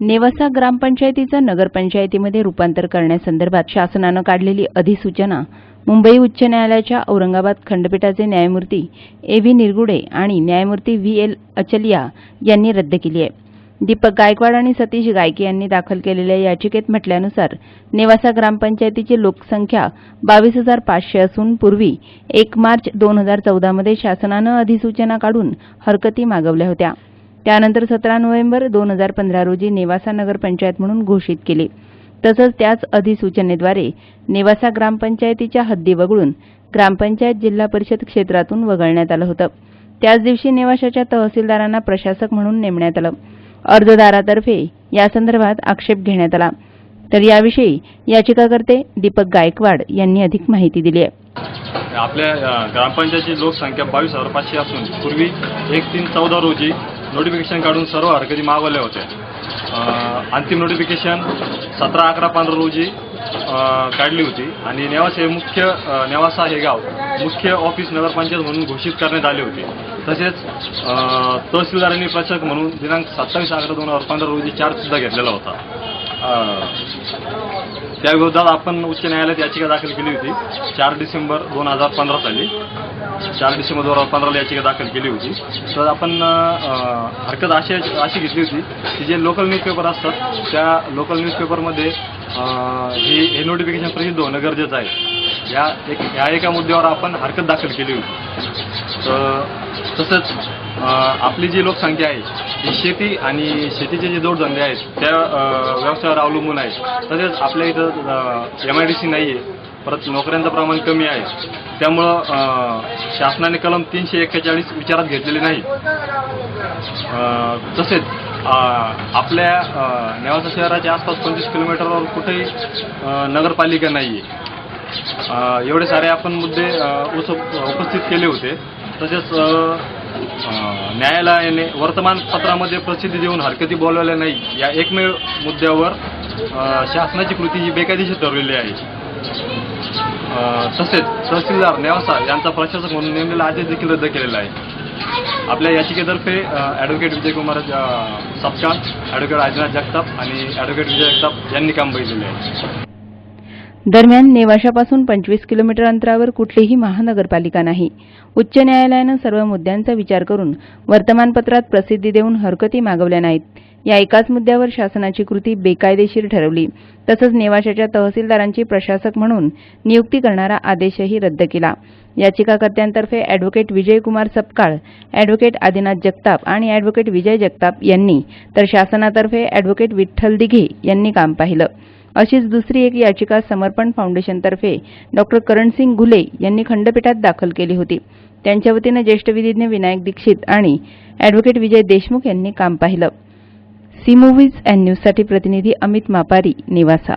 नेवासा ग्रामपंचायतीचं नगरपंचायतीमध्ये रूपांतर करण्यासंदर्भात शासनानं काढलेली अधिसूचना मुंबई उच्च न्यायालयाच्या औरंगाबाद खंडपीठाचे न्यायमूर्ती ए व्ही निरगुडे आणि न्यायमूर्ती व्ही एल अचलिया यांनी रद्द केली आहे. दीपक गायकवाड आणि सतीश गायके यांनी दाखल केलेल्या याचिकेत म्हटल्यानुसार नेवासा ग्रामपंचायतीची लोकसंख्या बावीस हजार पाचशे असून पूर्वी एक मार्च दोन हजार चौदामध्ये शासनानं अधिसूचना काढून हरकती मागवल्या होत्या. त्यानंतर सतरा नोव्हेंबर दोन हजार पंधरा रोजी नेवासा नगरपंचायत म्हणून घोषित केले. तसंच त्याच अधिसूचनेद्वारे नेवासा ग्रामपंचायतीच्या हद्दी वगळून ग्रामपंचायत जिल्हा परिषद क्षेत्रातून वगळण्यात आलं होतं. त्याच दिवशी नेवाशाच्या तहसीलदारांना प्रशासक म्हणून नेमण्यात आलं. अर्जदारातर्फे यासंदर्भात आक्षेप घेण्यात आला. तर याविषयी याचिकाकर्ते दीपक गायकवाड यांनी अधिक माहिती दिली आहे. आपल्या ग्रामपंचायतीची लोकसंख्या बावीस हजार पाचशे असून पूर्वी एक तीन चौदा रोजी नोटिफिकेशन काढून सर्व हरकती मागवल्या होत्या अंतिम नोटिफिकेशन सतरा अकरा पंधरा रोजी काढली होती. आणि नेवास हे मुख्य नेवासा हे गाव मुख्य ऑफिस नगरपंचायत म्हणून घोषित करण्यात आले होते. तसेच तहसीलदारांनी प्रशासक म्हणून दिनांक सत्तावीस अकरा दोन हजार पंधरा रोजी चार्जसुद्धा घेतलेला होता. त्याविरोधात आपण उच्च न्यायालयात याचिका दाखल केली होती. चार डिसेंबर दोन हजार पंधरा साली. चार डिसेंबर दोन हजार पंधराला याचिका दाखल केली होती. तर आपण हरकत अशी अशी घेतली होती की जे लोकल न्यूजपेपर असतात त्या लोकल न्यूजपेपरमध्ये ही हे हे नोटिफिकेशन प्रसिद्ध होणं गरजेचं आहे. या एक या एका मुद्द्यावर आपण हरकत दाखल केली होती. तर तसंच आपली जी लोकसंख्या आहे शेती आणि शेतीचे जे जोडधंदे आहेत त्या व्यवसायावर अवलंबून आहेत. तसेच आपल्या इथं एम आय डी सी नाही आहे परत नोकऱ्यांचं प्रमाण कमी आहे. त्यामुळं शासनाने कलम तीनशे एक्केचाळीस विचारात घेतलेले नाही. तसेच आपल्या नेवासा शहराच्या आसपास पंचवीस किलोमीटरवर कुठेही नगरपालिका नाही आहे एवढे सारे आपण मुद्दे उपस्थित केले होते. तसेच न्यायालयाने वर्तमानपत्रामध्ये प्रसिद्धी देऊन हरकती बोलवल्या नाही या एकमेव मुद्द्यावर शासनाची कृती ही बेकायदेशीर ठरवलेली आहे. तसेच तहसीलदार नेवासा यांचा प्रशासक म्हणून नेमलेला आदेश देखील रद्द केलेला आहे. आपल्या याचिकेतर्फे ॲडव्होकेट विजयकुमार अ, सपकाळ ॲडव्होकेट आदिनाथ जगताप आणि ॲडव्होकेट विजय जगताप यांनी काम बघितलेले आहे. दरम्यान नेवाशापासून पंचवीस किलोमीटर अंतरावर कुठलीही महानगरपालिका नाही. उच्च न्यायालयानं सर्व मुद्द्यांचा विचार करून वर्तमानपत्रात प्रसिद्धी देऊन हरकती मागवल्या नाहीत. या एकाच मुद्द्यावर शासनाची कृती बेकायदेशीर ठरवली. तसंच नेवाशाच्या तहसीलदारांची प्रशासक म्हणून नियुक्ती करणारा आदेशही रद्द केला. याचिकाकर्त्यांतर्फे अॅडव्होकेट विजयकुमार सपकाळ अॅडव्होकेट आदिनाथ जगताप आणि अॅडव्होकेट विजय जगताप यांनी तर शासनातर्फे अॅडव्होकेट विठ्ठल दिघे यांनी काम पाहिलं. अशीच दुसरी एक याचिका समर्पण फाउंडेशनतर्फे डॉक्टर करणसिंग घुले यांनी खंडपीठात दाखल केली होती. त्यांच्या वतीनं ज्येष्ठ विधिज्ञ विनायक दीक्षित आणि अॅडव्होकेट विजय देशमुख यांनी काम पाहिलं. सी मूव्हीज अँड न्यूजसाठी प्रतिनिधी अमित मापारी नेवासा.